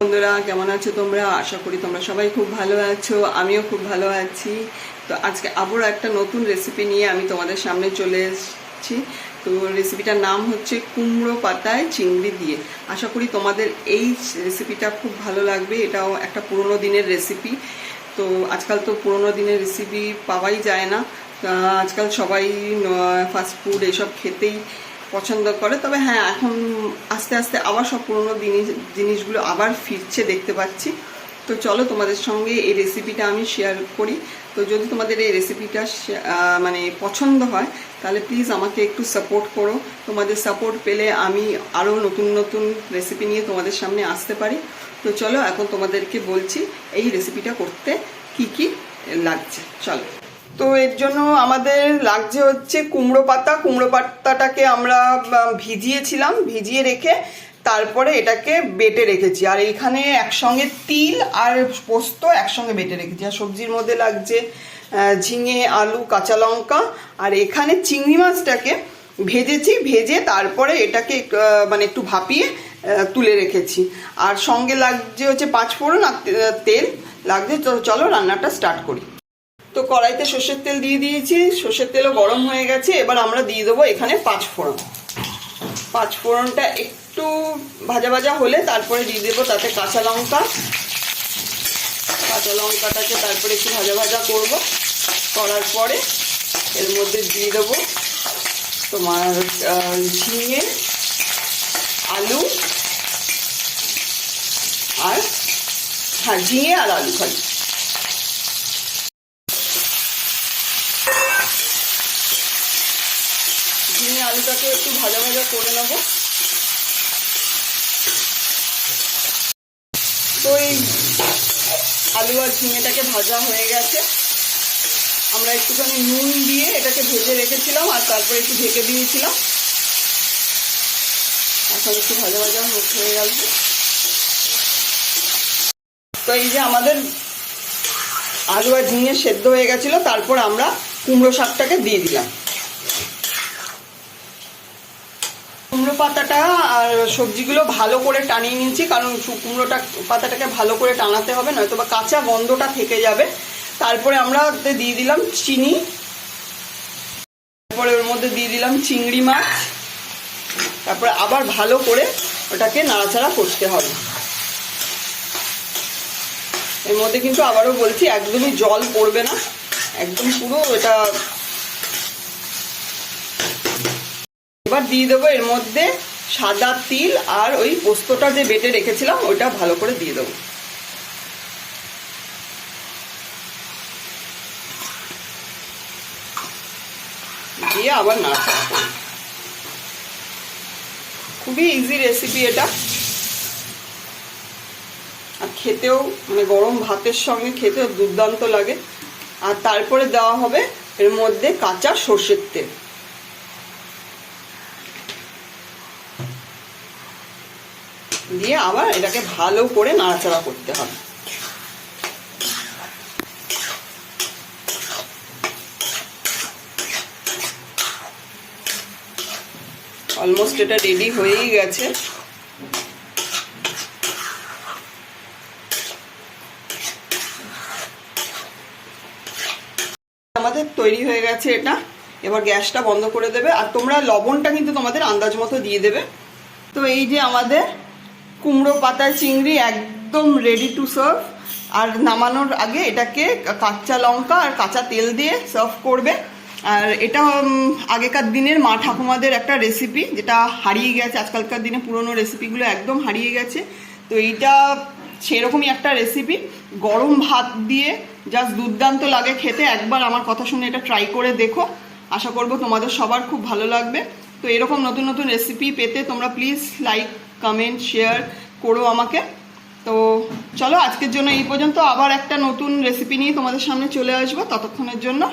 বন্ধুরা, কেমন আছো তোমরা? আশা করি তোমরা সবাই খুব ভালো আছো, আমিও খুব ভালো আছি। তো আজকে আবারও একটা নতুন রেসিপি নিয়ে আমি তোমাদের সামনে চলে এসেছি। তো রেসিপিটার নাম হচ্ছে কুমড়ো পাতায় চিংড়ি দিয়ে। আশা করি তোমাদের এই রেসিপিটা খুব ভালো লাগবে, এটাও একটা পুরোনো দিনের রেসিপি তো আজকাল তো পুরোনো দিনের রেসিপি পাওয়াই যায় না। আজকাল সবাই ফাস্ট ফুড এসব খেতেই পছন্দ করে, তবে হ্যাঁ এখন আস্তে আস্তে আবার সব পুরোনো জিনিস জিনিসগুলো আবার ফিরছে, দেখতে পাচ্ছি। তো চলো তোমাদের সঙ্গে এই রেসিপিটা আমি শেয়ার করি। তো যদি তোমাদের এই রেসিপিটা মানে পছন্দ হয়, তাহলে প্লিজ আমাকে একটু সাপোর্ট করো। তোমাদের সাপোর্ট পেলে আমি আরও নতুন নতুন রেসিপি নিয়ে তোমাদের সামনে আসতে পারি। তো চলো, এখন তোমাদেরকে বলছি, এই রেসিপিটা করতে কি কি লাগছে? চলো। তো এর জন্য আমাদের লাগছে হচ্ছে কুমড়ো পাতা। কুমড়ো পাতাটাকে আমরা ভিজিয়েছিলাম, ভিজিয়ে রেখে তারপরে এটাকে বেটে রেখেছি। আর এইখানে একসঙ্গে তিল আর পোস্ত একসঙ্গে বেটে রেখেছি। আর সবজির মধ্যে লাগছে ঝিঙে, আলু, কাঁচা লঙ্কা। আর এখানে চিংড়ি মাছটাকে ভেজেছি, ভেজে তারপরে এটাকে মানে একটু ভাপিয়ে তুলে রেখেছি। আর সঙ্গে লাগছে হচ্ছে পাঁচফোড়ন আর তেল। লাগছে চলো রান্নাটা স্টার্ট করি। তো কড়াইতে সর্ষের তেল দিয়ে দিয়েছি, সর্ষের তেলও গরম হয়ে গেছে, এবার আমরা দিয়ে দেবো এখানে পাঁচ ফোড়ন। পাঁচ ফোড়নটা একটু ভাজা ভাজা হলে তারপরে দিয়ে দেবো তাতে কাঁচা লঙ্কা। কাঁচা লঙ্কাটাকে তারপরে একটু ভাজা ভাজা করব, করার পরে এর মধ্যে দিয়ে দেবো তোমার ঝিঙে, আলু আর হ্যাঁ ঝিঙে আর আলু খালি ঝিঙে আলুটাকে একটু ভাজা ভাজা করে নেব। তো এই আলু আর ঝিঙেটাকে ভাজা হয়ে গেছে। আমরা একটুখানি নুন দিয়ে এটাকে ভেজে রেখেছিলাম আর তারপরে একটু ঢেকে দিয়েছিলাম। এখন একটু ভাজা ভাজা হয়ে গেল। তো এই যে আমাদের আলু আর ঝিঙে সেদ্ধ হয়ে গেছিল, তারপর আমরা কুমড়ো শাকটাকে দিয়ে দিলাম। কুমড়ো পাতাটা আর সবজিগুলো ভালো করে টানিয়ে নিয়েছি, কারণ কুমড়োটা, পাতাটাকে ভালো করে টানাতে হবে নয়তো বা কাঁচা গন্ধটা থেকে যাবে। তারপরে আমরা দিয়ে দিলাম চিনি। তারপরে ওর মধ্যে দিয়ে দিলাম চিংড়ি মাছ। তারপরে আবার ভালো করে ওটাকে নাড়াচাড়া করতে হবে। এর মধ্যে কিন্তু আবারও বলছি, একদমই জল পড়বে না। একদম পুরো এটা এবার দিয়ে দেবো এর মধ্যে সাদা তিল আর ওই পোস্তটা যে বেটে রেখেছিলাম, ওইটা ভালো করে দিয়ে দেবো। দিয়ে আবার করব খুবই ইজি রেসিপি এটা। আর খেতেও মানে গরম ভাতের সঙ্গে খেতেও দুর্দান্ত লাগে। আর তারপরে দেওয়া হবে এর মধ্যে কাঁচা সর্ষের তেল। দিয়ে আবার এটাকে ভালো করে নাড়াচাড়া করতে হবে। অলমোস্ট এটা রেডি হয়েই গেছে। আমাদের তৈরি হয়ে গেছে এটা। এবার গ্যাসটা বন্ধ করে দেবে। আর তোমরা লবণটা কিন্তু তোমাদের আন্দাজ মতো দিয়ে দেবে। তো এই যে আমাদের কুমড়ো পাতা চিংড়ি একদম রেডি টু সার্ভ আর নামানোর আগে এটাকে কাঁচা লঙ্কা আর কাঁচা তেল দিয়ে সার্ভ করবে। আর এটা আগেকার দিনের মা ঠাকুমাদের একটা রেসিপি যেটা হারিয়ে গেছে। আজকালকার দিনে পুরনো রেসিপিগুলো একদম হারিয়ে গেছে। তো এইটা সেরকমই একটা রেসিপি গরম ভাত দিয়ে জাস্ট দুর্দান্ত লাগে খেতে। একবার আমার কথা শুনে এটা ট্রাই করে দেখো। আশা করব তোমাদের সবার খুব ভালো লাগবে। তো এরকম নতুন নতুন রেসিপি পেতে তোমরা প্লিজ লাইক কমেন্ট শেয়ার করো আমাকে। তো চলো, আজকের জন্য এই পর্যন্ত। আবার একটা নতুন রেসিপি নিয়ে তোমাদের সামনে চলে আসব। ততক্ষণের জন্য